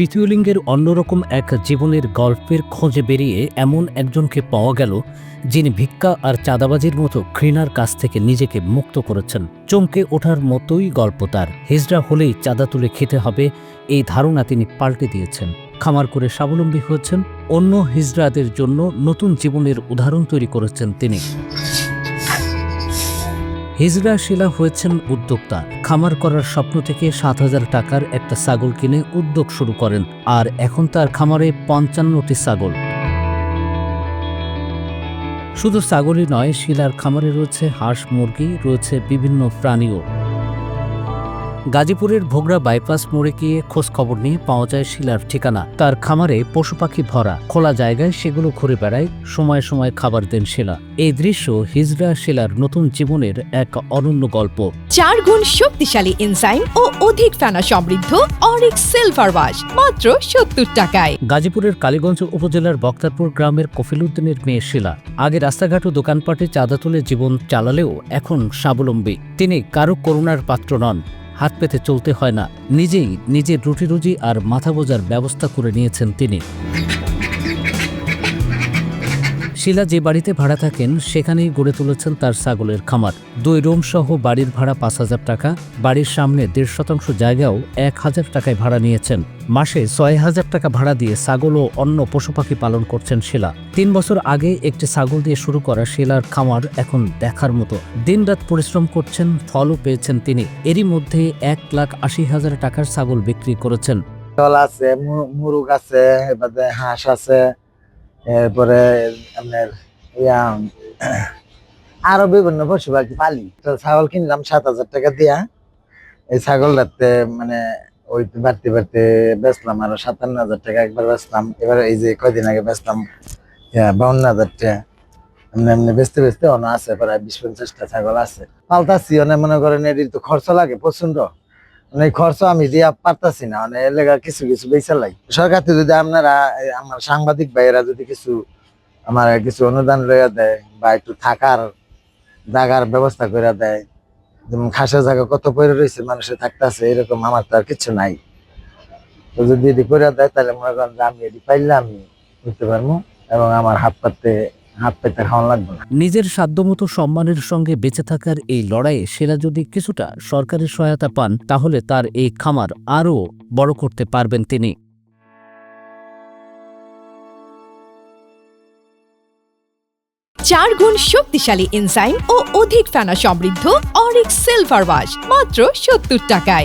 তৃতীয় লিঙ্গের অন্যরকম এক জীবনের গল্পের খোঁজে বেরিয়ে এমন একজনকে পাওয়া গেল, যিনি ভিক্ষা আর চাঁদাবাজির মতো ঘৃণার কাছ থেকে নিজেকে মুক্ত করেছেন। চমকে ওঠার মতোই গল্প তার। হিজড়া হলেই চাঁদা তুলে খেতে হবে, এই ধারণা তিনি পাল্টে দিয়েছেন। খামার করে স্বাবলম্বী হয়েছেন, অন্য হিজড়াদের জন্য নতুন জীবনের উদাহরণ তৈরি করেছেন তিনি। হিজড়া শিলা হয়েছেন উদ্যোক্তা। খামার করার স্বপ্ন থেকে সাত হাজার টাকার একটা ছাগল কিনে উদ্যোগ শুরু করেন, আর এখন তার খামারে পঞ্চান্নটি ছাগল। শুধু ছাগলই নয়, শিলার খামারে রয়েছে হাঁস, মুরগি, রয়েছে বিভিন্ন প্রাণীও। গাজীপুরের ভোগড়া বাইপাস মোড়ে গিয়ে খোঁজ খবর নিয়ে পাওয়া যায় শিলার ঠিকানা। তার খামারে পশু পাখি ভরা খোলা জায়গায় সেগুলো ঘুরে বেড়ায় সময় সময় খাবার দেন শিলা। এই দৃশ্য হিজড়া শিলার নতুন জীবনের এক অনন্য গল্প। চার গুণ শক্তিশালী এনজাইম ও অধিক ফেনা সমৃদ্ধ অরিক সিলভার ওয়াশ মাত্র সত্তর টাকায়। গাজীপুরের কালীগঞ্জ উপজেলার বক্তারপুর গ্রামের কফিলুদ্দিনের মেয়ে শিলা। আগে রাস্তাঘাট ও দোকানপাটে চাঁদা তুলে জীবন চালালেও এখন স্বাবলম্বী। তিনি কারও করুণার পাত্র নন। হাত পেতে চলতে হয় না। নিজেই নিজের রুটি রুজি আর মাথা বোঝার ব্যবস্থা করে নিয়েছেন তিনি। শিলা যে বাড়িতে ভাড়া থাকেন, সেখানেই গড়ে তুলেছেন তার ছাগলের খামার। দুই রুম সহ বাড়ির ভাড়া পাঁচ হাজার টাকা, বাড়ির সামনে দেড় শতাংশ জায়গাও এক হাজার টাকায় ভাড়া নিয়েছেন। মাসে ছয় হাজার টাকা ভাড়া দিয়ে ছাগল ও অন্য পশু পাখি পালন করছেন শিলা। তিন বছর আগে একটি ছাগল দিয়ে শুরু করা শিলার খামার এখন দেখার মতো। দিনরাত পরিশ্রম করছেন, ফলও পেয়েছেন তিনি। এরই মধ্যে এক লাখ আশি হাজার টাকার ছাগল বিক্রি করেছেন। আছে মুরগ আছে হাঁস আছে। এরপরে আপনার ইয়া, আরও বিভিন্ন পশু পাখি পালি। তো ছাগল কিনলাম সাত হাজার টাকা দিয়া। এই ছাগলটাতে মানে ওই বাড়তে বাড়তে বেচলাম আরও সাতান্ন হাজার টাকা একবার বেচলাম। এবার এই যে কয়দিন আগে বেচলাম বাউন্ন হাজার টাকা। এমনি এমনি বেচতে বেচতে অন্য আছে, প্রায় বিশ পঞ্চাশটা ছাগল আছে। পাল্টাচ্ছি অনেক মনে করেন এটির তো খরচ লাগে প্রচণ্ড মানে আমি দিয়া পারতাছি না মানে কিছু কিছু সরকার যদি আপনারা আমার সাংবাদিক ভাইয়েরা যদি কিছু আমার কিছু অনুদান লইয়া দেয় বা একটু থাকার ব্যবস্থা করে দেয় খাসের জায়গা কত রয়েছে মানুষের থাকতেছে, এরকম আমার তো আর কিছু নাই। তো যদি করে দেয়, তাহলে মনে করেন যে আমি এটি পাইলে আমি বুঝতে পারব এবং আমার হাত পাতে হাত পেতে খাওয়ান লাগবে না। নিজের সাধ্যমতো সম্মানের সঙ্গে বেঁচে থাকার এই লড়াইয়ে সেরা যদি কিছুটা সরকারি সহায়তা পান তাহলে তার এই খামার আরও বড় করতে পারবেন তিনি। চার গুণ শক্তিশালী এনজাইম ও অধিক ফেনা সমৃদ্ধ অরিক সিলভার ওয়াশ মাত্র সত্তর টাকায়।